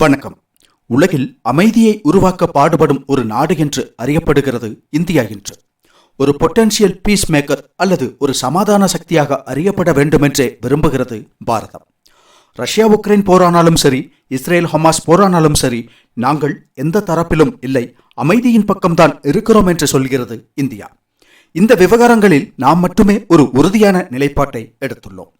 வணக்கம். உலகில் அமைதியை உருவாக்க பாடுபடும் ஒரு நாடு என்று அறியப்படுகிறது இந்தியா என்று. ஒரு பொட்டென்சியல் பீஸ் மேக்கர் அல்லது ஒரு சமாதான சக்தியாக அறியப்பட வேண்டுமென்றே விரும்புகிறது பாரதம். ரஷ்யா உக்ரைன் போரானாலும் சரி இஸ்ரேல் ஹமாஸ் போரானாலும் சரி நாங்கள் எந்த தரப்பிலும் இல்லை அமைதியின் பக்கம்தான் இருக்கிறோம் என்று சொல்கிறது இந்தியா. இந்த விவகாரங்களில் நாம் மட்டுமே ஒரு உறுதியான நிலைப்பாட்டை எடுத்துள்ளோம்.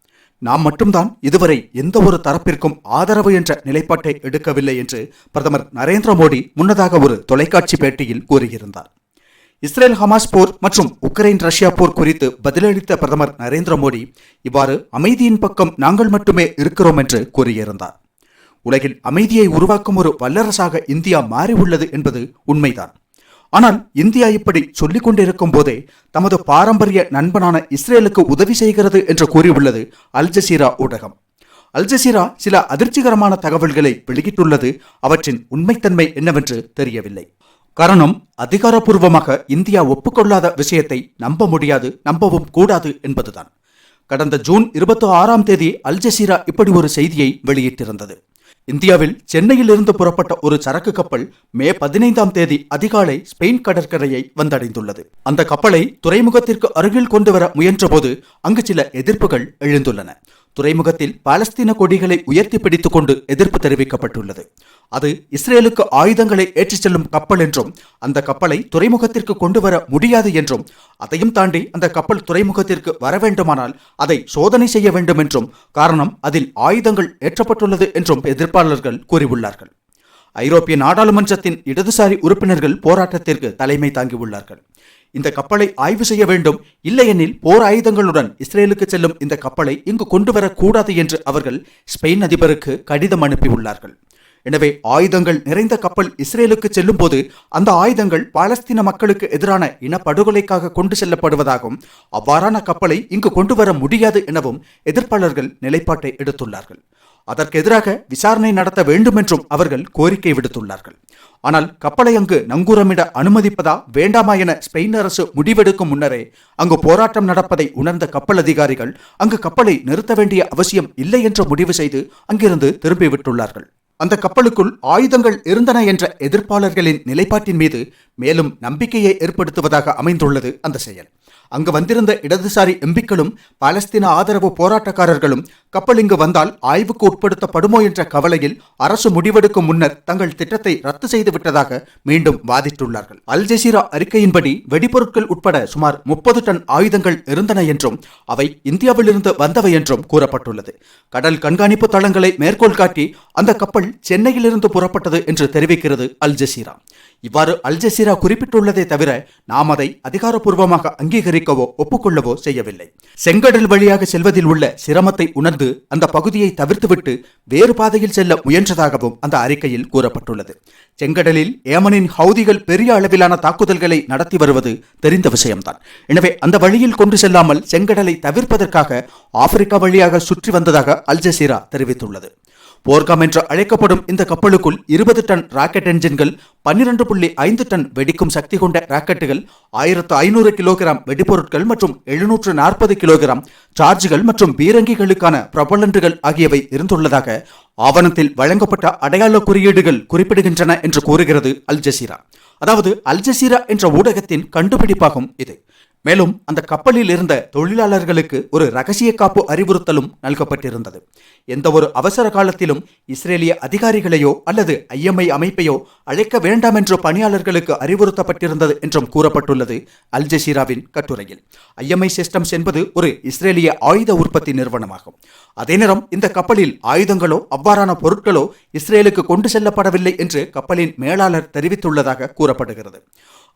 நாம் மட்டும்தான் இதுவரை எந்த ஒரு தரப்பிற்கும் ஆதரவு என்ற நிலைப்பாட்டை எடுக்கவில்லை என்று பிரதமர் நரேந்திர மோடி முன்னதாக ஒரு தொலைக்காட்சி பேட்டியில் கூறியிருந்தார். இஸ்ரேல் ஹமாஸ் போர் மற்றும் உக்ரைன் ரஷ்யா போர் குறித்து பதிலளித்த பிரதமர் நரேந்திர மோடி இவ்வாறு அமைதியின் பக்கம் நாங்கள் மட்டுமே இருக்கிறோம் என்று கூறியிருந்தார். உலகில் அமைதியை உருவாக்கும் ஒரு வல்லரசாக இந்தியா மாறியுள்ளது என்பது உண்மைதான். ஆனால் இந்தியா இப்படி சொல்லிக் கொண்டிருக்கும் போதே தமது பாரம்பரிய நண்பனான இஸ்ரேலுக்கு உதவி செய்கிறது என்று கூறியுள்ளது அல் ஜசீரா ஊடகம். அல் ஜசீரா சில அதிர்ச்சிகரமான தகவல்களை வெளியிட்டுள்ளது. அவற்றின் உண்மைத்தன்மை என்னவென்று தெரியவில்லை. காரணம் அதிகாரப்பூர்வமாக இந்தியா ஒப்புக்கொள்ளாத விஷயத்தை நம்ப முடியாது நம்பவும் கூடாது என்பதுதான். கடந்த ஜூன் இருபத்தி ஆறாம் தேதி அல் ஜசீரா இப்படி ஒரு செய்தியை வெளியிட்டிருந்தது. இந்தியாவில் சென்னையில் இருந்து புறப்பட்ட ஒரு சரக்கு கப்பல் மே பதினைந்தாம் தேதி அதிகாலை ஸ்பெயின் கடற்கரையை வந்தடைந்துள்ளது. அந்த கப்பலை துறைமுகத்திற்கு அருகில் கொண்டு வர முயன்றபோது அங்கு சில எதிர்ப்புகள் எழுந்துள்ளன. துறைமுகத்தில் பாலஸ்தீன கொடிகளை உயர்த்தி பிடித்துக் கொண்டு எதிர்ப்பு தெரிவிக்கப்பட்டுள்ளது. அது இஸ்ரேலுக்கு ஆயுதங்களை ஏற்றிச் செல்லும் கப்பல் என்றும் அந்த கப்பலை துறைமுகத்திற்கு கொண்டு வர முடியாது என்றும் அதையும் தாண்டி அந்த கப்பல் துறைமுகத்திற்கு வர வேண்டுமானால் அதை சோதனை செய்ய வேண்டும் என்றும் காரணம் அதில் ஆயுதங்கள் ஏற்றப்பட்டுள்ளது என்றும் எதிர்ப்பாளர்கள் கூறியுள்ளார்கள். ஐரோப்பிய நாடாளுமன்றத்தின் இடதுசாரி உறுப்பினர்கள் போராட்டத்திற்கு தலைமை தாங்கியுள்ளார்கள். இந்த கப்பலை ஆய்வு செய்ய வேண்டும். இல்லையெனில் போர் ஆயுதங்களுடன் இஸ்ரேலுக்கு செல்லும் இந்த கப்பலை இங்கு கொண்டு வரக்கூடாது என்று அவர்கள் ஸ்பெயின் அதிபருக்கு கடிதம் அனுப்பியுள்ளார்கள். எனவே ஆயுதங்கள் நிறைந்த கப்பல் இஸ்ரேலுக்கு செல்லும் போது அந்த ஆயுதங்கள் பாலஸ்தீன மக்களுக்கு எதிரான இனப்படுகொலைக்காக கொண்டு செல்லப்படுவதாகவும் அவ்வாறான கப்பலை இங்கு கொண்டு வர முடியாது எனவும் எதிர்ப்பாளர்கள் நிலைப்பாட்டை எடுத்துள்ளார்கள். அதற்கு எதிராக விசாரணை நடத்த வேண்டும் என்றும் அவர்கள் கோரிக்கை விடுத்துள்ளார்கள். ஆனால் கப்பலை அங்கு நங்கூரமிட அனுமதிப்பதா வேண்டாமா என ஸ்பெயின் அரசு முடிவெடுக்கும் முன்னரே அங்கு போராட்டம் நடப்பதை உணர்ந்த கப்பல் அதிகாரிகள் அங்கு கப்பலை நிறுத்த வேண்டிய அவசியம் இல்லை என்று முடிவு செய்து அங்கிருந்து திரும்பிவிட்டுள்ளார்கள் அந்த கப்பலுக்குள் ஆயுதங்கள் இருந்தன என்ற எதிர்ப்பாளர்களின் நிலைப்பாட்டின் மீது மேலும் நம்பிக்கையை ஏற்படுத்துவதாக அமைந்துள்ளது அந்த செயல். அங்கு வந்திருந்த இடதுசாரி எம்பிக்களும் பாலஸ்தீன ஆதரவு போராட்டக்காரர்களும் கப்பல் இங்கு வந்தால் ஆய்வுக்கு உட்படுத்தப்படுமோ என்ற கவலையில் அரசு முடிவெடுக்கும் முன்னர் தங்கள் திட்டத்தை ரத்து செய்து விட்டதாக மீண்டும் வாதிட்டுள்ளார்கள். அல் ஜசீரா அறிக்கையின்படி வெடிபொருட்கள் உட்பட சுமார் முப்பது டன் ஆயுதங்கள் இருந்தன என்றும் அவை இந்தியாவிலிருந்து வந்தவை என்றும் கூறப்பட்டுள்ளது. கடல் கண்காணிப்பு தளங்களை மேற்கோள் காட்டி அந்த கப்பல் சென்னையிலிருந்து புறப்பட்டது என்று தெரிவிக்கிறது அல் ஜசீரா. இவ்வாறு அல் ஜசீரா குறிப்பிட்டுள்ளதை தவிர நாம் அதை அதிகாரப்பூர்வமாக அங்கீகரிக்கவோ ஒப்புக்கொள்ளவோ செய்யவில்லை. செங்கடல் வழியாக செல்வதில் உள்ள சிரமத்தை உணர்ந்து அந்த பகுதியை தவிர்த்துவிட்டு வேறு பாதையில் செல்ல முயன்றதாகவும் அந்த அறிக்கையில் கூறப்பட்டுள்ளது. செங்கடலில் ஏமனின் ஹவுதிகள் பெரிய அளவிலான தாக்குதல்களை நடத்தி வருவது தெரிந்த விஷயம்தான். எனவே அந்த வழியில் கொண்டு செல்லாமல் செங்கடலை தவிர்ப்பதற்காக ஆப்பிரிக்கா வழியாக சுற்றி வந்ததாக அல் ஜசீரா தெரிவித்துள்ளது. போர்க்கம் என்று அழைக்கப்படும் இந்த கப்பலுக்குள் இருபது டன் ராக்கெட் என்ஜின்கள் பன்னிரண்டு புள்ளி ஐந்து டன் வெடிக்கும் சக்தி கொண்ட ராக்கெட்டுகள் ஆயிரத்து ஐநூறு கிலோகிராம் வெடிபொருட்கள் மற்றும் எழுநூற்று நாற்பது கிலோகிராம் சார்ஜ்கள் மற்றும் பீரங்கிகளுக்கான பிரபலன்றுகள் ஆகியவை இருந்துள்ளதாக ஆவணத்தில் வழங்கப்பட்ட அடையாள குறியீடுகள் குறிப்பிடுகின்றன என்று கூறுகிறது அல் ஜசீரா. அதாவது அல் ஜசீரா என்ற ஊடகத்தின் கண்டுபிடிப்பாகும் இது. மேலும் அந்த கப்பலில் இருந்த தொழிலாளர்களுக்கு ஒரு ரகசிய காப்பு அறிவுறுத்தலும் நல்கப்பட்டிருந்தது. எந்த ஒரு அவசர காலத்திலும் இஸ்ரேலிய அதிகாரிகளையோ அல்லது ஐஎம்ஐ அமைப்பையோ அழைக்க வேண்டாம் என்று பணியாளர்களுக்கு அறிவுறுத்தப்பட்டிருந்தது என்றும் கூறப்பட்டுள்ளது அல் ஜசீராவின் கட்டுரையில். ஐஎம்ஐ சிஸ்டம்ஸ் என்பது ஒரு இஸ்ரேலிய ஆயுத உற்பத்தி நிறுவனமாகும். அதே நேரம் இந்த கப்பலில் ஆயுதங்களோ அவ்வாறான பொருட்களோ இஸ்ரேலுக்கு கொண்டு செல்லப்படவில்லை என்று கப்பலின் மேலாளர் தெரிவித்துள்ளதாக கூறப்படுகிறது.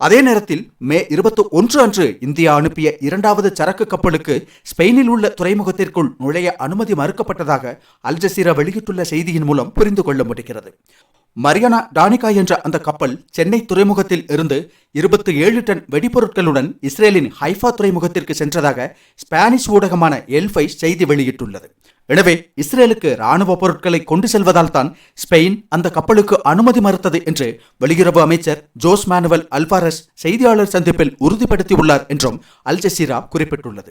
அதே நேரத்தில் மே இருபத்தி ஒன்று அன்று இந்தியா அனுப்பிய இரண்டாவது சரக்கு கப்பலுக்கு ஸ்பெயினில் உள்ள துறைமுகத்திற்குள் நுழைய அனுமதி மறுக்கப்பட்டதாக அல் ஜசீரா வெளியிட்டுள்ள செய்தியின் மூலம் புரிந்து கொள்ள முடிகிறது. மரியானா டானிகா என்ற அந்த கப்பல் சென்னை துறைமுகத்தில் இருந்து இருபத்தி ஏழு டன் வெடிபொருட்களுடன் இஸ்ரேலின் ஹைஃபா துறைமுகத்திற்கு சென்றதாக ஸ்பானிஷ் ஊடகமான எல்ஃபை செய்தி வெளியிட்டுள்ளது. எனவே இஸ்ரேலுக்கு ராணுவ பொருட்களை கொண்டு செல்வதால் தான் ஸ்பெயின் அந்த கப்பலுக்கு அனுமதி மறுத்தது என்று வெளியுறவு அமைச்சர் ஜோஸ் மானுவல் அல்வாரஸ் செய்தியாளர் சந்திப்பில் உறுதிப்படுத்தியுள்ளார் என்றும் அல் ஜசீரா குறிப்பிட்டுள்ளது.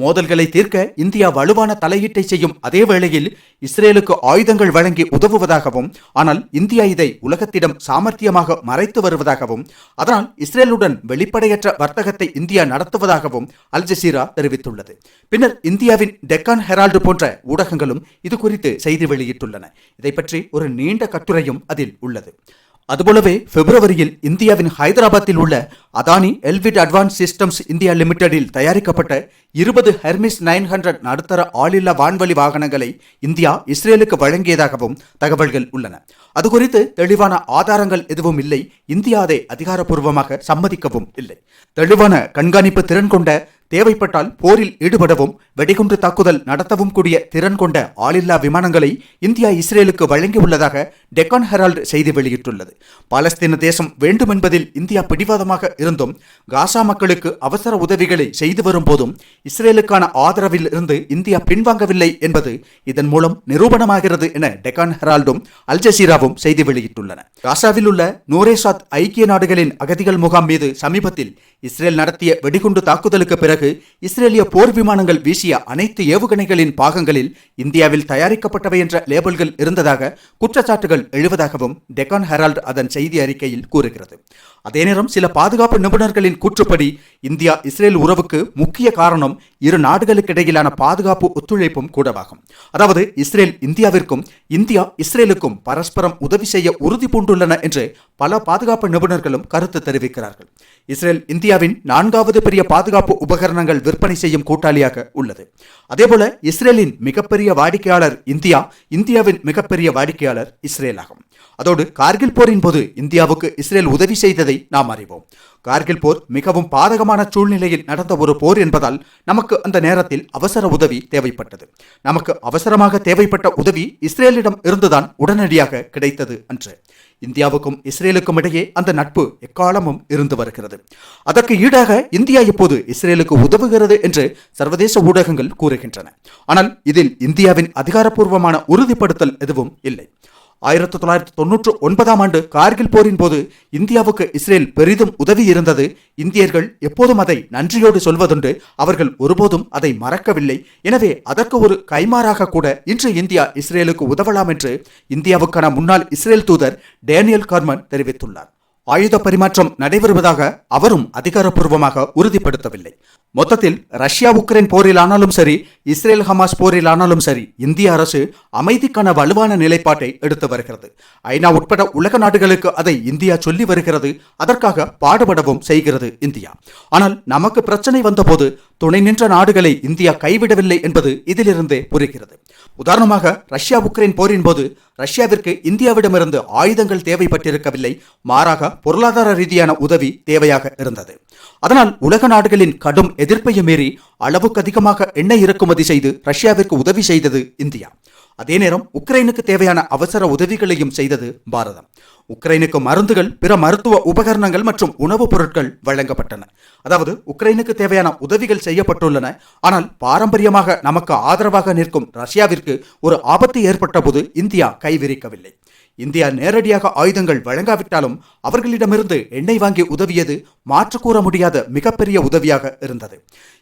மோதல்களை தீர்க்க இந்தியா வலுவான தலையீட்டை செய்யும் அதே வேளையில் இஸ்ரேலுக்கு ஆயுதங்கள் வழங்கி உதவுவதாகவும் ஆனால் இந்தியா இதை உலகத்திடம் சாமர்த்தியமாக மறைத்து வருவதாகவும் அதனால் இஸ்ரேலுடன் வெளிப்படையற்ற வர்த்தகத்தை இந்தியா நடத்துவதாகவும் அல் ஜசீரா தெரிவித்துள்ளது. பின்னர் இந்தியாவின் டெக்கான் ஹெரால்டு போன்ற ஊடகங்களும் இது குறித்து செய்தி வெளியிட்டுள்ளன. இதை பற்றி ஒரு நீண்ட கட்டுரையும் அதில் உள்ளது. அதுபோலவே பிப்ரவரியில் இந்தியாவின் ஹைதராபாத்தில் உள்ள Adani Elbit advance systems India லிமிடெடில் தயாரிக்கப்பட்ட இருபது ஹெர்மிஸ் நைன் ஹண்ட்ரட் நடுத்தர ஆளில்லா வான்வழி வாகனங்களை இந்தியா இஸ்ரேலுக்கு வழங்கியதாகவும் தகவல்கள் உள்ளன. அது குறித்து தெளிவான ஆதாரங்கள் எதுவும் இல்லை. இந்தியா அதை அதிகாரப்பூர்வமாக சம்மதிக்கவும் இல்லை. தெளிவான கண்காணிப்பு திறன் கொண்ட தேவைப்பட்டால் போரில் ஈடுபடவும் வெடிகுண்டு தாக்குதல் நடத்தவும் கூடிய திறன் கொண்ட ஆளில்லா விமானங்களை இந்தியா இஸ்ரேலுக்கு வழங்கியுள்ளதாக டெக்கான் ஹெரால்டு செய்தி வெளியிட்டுள்ளது. பாலஸ்தீன தேசம் வேண்டும் என்பதில் இந்தியா பிடிவாதமாக இருந்தும் காசா மக்களுக்கு அவசர உதவிகளை செய்து வரும் போதும் இஸ்ரேலுக்கான ஆதரவில் இருந்து இந்தியா பின்வாங்கவில்லை என்பது இதன் மூலம் நிரூபணமாகிறது என டெக்கான் ஹெரால்டும் அல் ஜசீராவும் செய்தி வெளியிட்டுள்ளன. காசாவில் உள்ள நூரேசாத் ஐக்கிய நாடுகளின் அகதிகள் முகாம் மீது சமீபத்தில் இஸ்ரேல் நடத்திய வெடிகுண்டு தாக்குதலுக்கு பிறகு பிறகு இஸ்ரேலிய போர் விமானங்கள் வீசிய அனைத்து ஏவுகணைகளின் பாகங்களில் இந்தியாவில் தயாரிக்கப்பட்டவை என்ற லேபிள்கள் இருந்ததாக குற்றச்சாட்டுகள் எழுவதாகவும் டெக்கான் ஹெரால்ட் அதன் செய்தி அறிக்கையில் கூறுகிறது. அதே நேரம் சில பாதுகாப்பு நிபுணர்களின் கூற்றுப்படி இந்தியா இஸ்ரேல் உறவுக்கு முக்கிய காரணம் இரு நாடுகளுக்கிடையிலான பாதுகாப்பு ஒத்துழைப்பும் கூடவாகும். அதாவது இஸ்ரேல் இந்தியாவிற்கும் இந்தியா இஸ்ரேலுக்கும் பரஸ்பரம் உதவி செய்ய உறுதி பூண்டுள்ளன என்று பல பாதுகாப்பு நிபுணர்களும் கருத்து தெரிவிக்கிறார்கள். இஸ்ரேல் இந்தியாவின் நான்காவது பெரிய பாதுகாப்பு உபகரணங்கள் விற்பனை செய்யும் கூட்டாளியாக உள்ளது. அதேபோல இஸ்ரேலின் மிகப்பெரிய வாடிக்கையாளர் இந்தியா இந்தியாவின் மிகப்பெரிய வாடிக்கையாளர் இஸ்ரேல் ஆகும் அதோடு கார்கில் போரின் போது இந்தியாவுக்கு இஸ்ரேல் உதவி செய்ததை நாம் அறிவோம். கார்கில் போர் மிகவும் பாதகமான சூழ்நிலையில் நடந்த ஒரு போர் என்பதால் நமக்கு அந்த நேரத்தில் அவசர உதவி தேவைப்பட்டது. நமக்கு அவசரமாக தேவைப்பட்ட உதவி இஸ்ரேலிடம் இருந்துதான் உடனடியாக கிடைத்தது அன்று. இந்தியாவுக்கும் இஸ்ரேலுக்கும் இடையே அந்த நட்பு எக்காலமும் இருந்து வருகிறது. அதற்கு ஈடாக இந்தியா இப்போது இஸ்ரேலுக்கு உதவுகிறது என்று சர்வதேச ஊடகங்கள் கூறுகின்றன. ஆனால் இதில் இந்தியாவின் அதிகாரப்பூர்வமான உறுதிப்படுத்தல் எதுவும் இல்லை. ஆயிரத்தி தொள்ளாயிரத்தி தொன்னூற்று ஒன்பதாம் ஆண்டு கார்கில் போரின் போது இந்தியாவுக்கு இஸ்ரேல் பெரிதும் உதவி இருந்தது. இந்தியர்கள் எப்போதும் அதை நன்றியோடு சொல்வதுண்டு. அவர்கள் ஒருபோதும் அதை மறக்கவில்லை. எனவே அதற்கு ஒரு கைமாறாக கூட இன்று இந்தியா இஸ்ரேலுக்கு உதவலாம் என்று இந்தியாவுக்கான முன்னாள் இஸ்ரேல் தூதர் டேனியல் கர்மன் தெரிவித்துள்ளார். ஆயுத பரிமாற்றம் நடைபெறுவதாக அவரும் அதிகாரப்பூர்வமாக உறுதிப்படுத்தவில்லை. மொத்தத்தில் ரஷ்யா உக்ரைன் போரில் ஆனாலும் சரி இஸ்ரேல் ஹமாஸ் போரிலானாலும் சரி இந்திய அரசு அமைதிக்கான வலுவான நிலைப்பாட்டை எடுத்து வருகிறது. ஐநா உட்பட உலக நாடுகளுக்கு அதை இந்தியா சொல்லி வருகிறது. அதற்காக பாடுபடவும் செய்கிறது இந்தியா. ஆனால் நமக்கு பிரச்சனை வந்தபோது துணை நின்ற நாடுகளை இந்தியா கைவிடவில்லை என்பது இதிலிருந்தே புரிகிறது. உதாரணமாக ரஷ்யா உக்ரைன் போரின் போது ரஷ்யாவிற்கு இந்தியாவிடமிருந்து ஆயுதங்கள் தேவைப்பட்டிருக்கவில்லை. மாறாக பொருளாதார ரீதியான உதவி தேவையாக இருந்தது. அதனால் உலக நாடுகளின் கடும் எதிர்ப்பையும் மீறி அளவுக்கு அதிகமாக எண்ணெய் இறக்குமதி செய்து ரஷ்யாவிற்கு உதவி செய்தது இந்தியா. அதே நேரம் உக்ரைனுக்கு தேவையான அவசர உதவிகளையும் செய்தது பாரதம். உக்ரைனுக்கு மருந்துகள் பிற மருத்துவ உபகரணங்கள் மற்றும் உணவுப் பொருட்கள் வழங்கப்பட்டன. அதாவது உக்ரைனுக்கு தேவையான உதவிகள் செய்யப்பட்டுள்ளன. ஆனால் பாரம்பரியமாக நமக்கு ஆதரவாக நிற்கும் ரஷ்யாவிற்கு ஒரு ஆபத்து ஏற்பட்ட போது இந்தியா கைவிரிக்கவில்லை. இந்தியா நேரடியாக ஆயுதங்கள் வழங்காவிட்டாலும் அவர்களிடமிருந்து எண்ணெய் வாங்கி உதவியது மாற்று கூற முடியாத மிகப்பெரிய உதவியாக இருந்தது.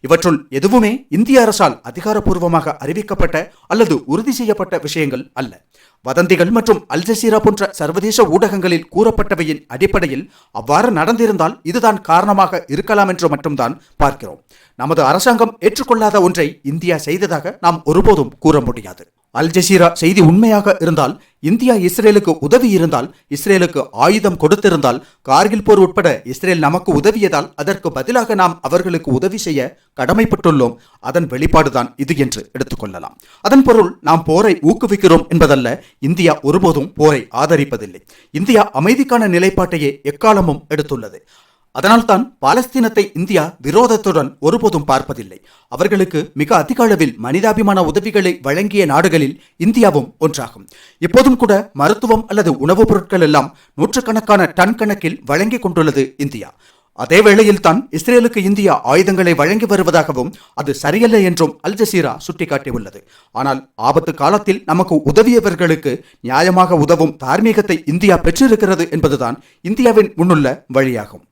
இவற்றுள் எதுவுமே இந்திய அரசால் அதிகாரப்பூர்வமாக அறிவிக்கப்பட்ட அல்லது உறுதி செய்யப்பட்ட விஷயங்கள் அல்ல. வதந்திகள் மற்றும் அல்ஜசீரா போன்ற சர்வதேச ஊடகங்களில் கூறப்பட்டவையின் அடிப்படையில் அவ்வாறு நடந்திருந்தால் இதுதான் காரணமாக இருக்கலாம் என்று மட்டும்தான் பார்க்கிறோம். நமது அரசாங்கம் ஏற்றுக்கொள்ளாத ஒன்றை இந்தியா செய்ததாக நாம் ஒருபோதும் கூற முடியாது. அல் ஜசீரா செய்தி உண்மையாக இருந்தால் இந்தியா இஸ்ரேலுக்கு உதவி இருந்தால் இஸ்ரேலுக்கு ஆயுதம் கொடுத்திருந்தால் கார்கில் போர் உட்பட இஸ்ரேல் நமக்கு உதவியதால் அதற்கு பதிலாக நாம் அவர்களுக்கு உதவி செய்ய கடமைப்பட்டுள்ளோம். அதன் வெளிப்பாடுதான் இது என்று எடுத்துக்கொள்ளலாம் அதன் பொருள் நாம் போரை ஊக்குவிக்கிறோம் என்பதல்ல இந்தியா ஒருபோதும் போரை ஆதரிப்பதில்லை. இந்தியா அமைதிக்கான நிலைப்பாட்டையே எக்காலமும் எடுத்துள்ளது. அதனால்தான் பாலஸ்தீனத்தை இந்தியா விரோதத்துடன் ஒருபோதும் பார்ப்பதில்லை. அவர்களுக்கு மிக அதிக அளவில் மனிதாபிமான உதவிகளை வழங்கிய நாடுகளில் இந்தியாவும் ஒன்றாகும். இப்போதும் கூட மருத்துவம் அல்லது உணவுப் பொருட்கள் எல்லாம் நூற்றுக்கணக்கான டன் கணக்கில் வழங்கி கொண்டுள்ளது இந்தியா. அதே வேளையில் தான் இஸ்ரேலுக்கு இந்தியா ஆயுதங்களை வழங்கி வருவதாகவும் அது சரியல்ல என்றும் அல் ஜசீரா சுட்டிக்காட்டியுள்ளது. ஆனால் ஆபத்து காலத்தில் நமக்கு உதவியவர்களுக்கு நியாயமாக உதவும் தார்மீகத்தை இந்தியா பெற்றிருக்கிறது என்பதுதான் இந்தியாவின் முன்னுள்ள வழியாகும்.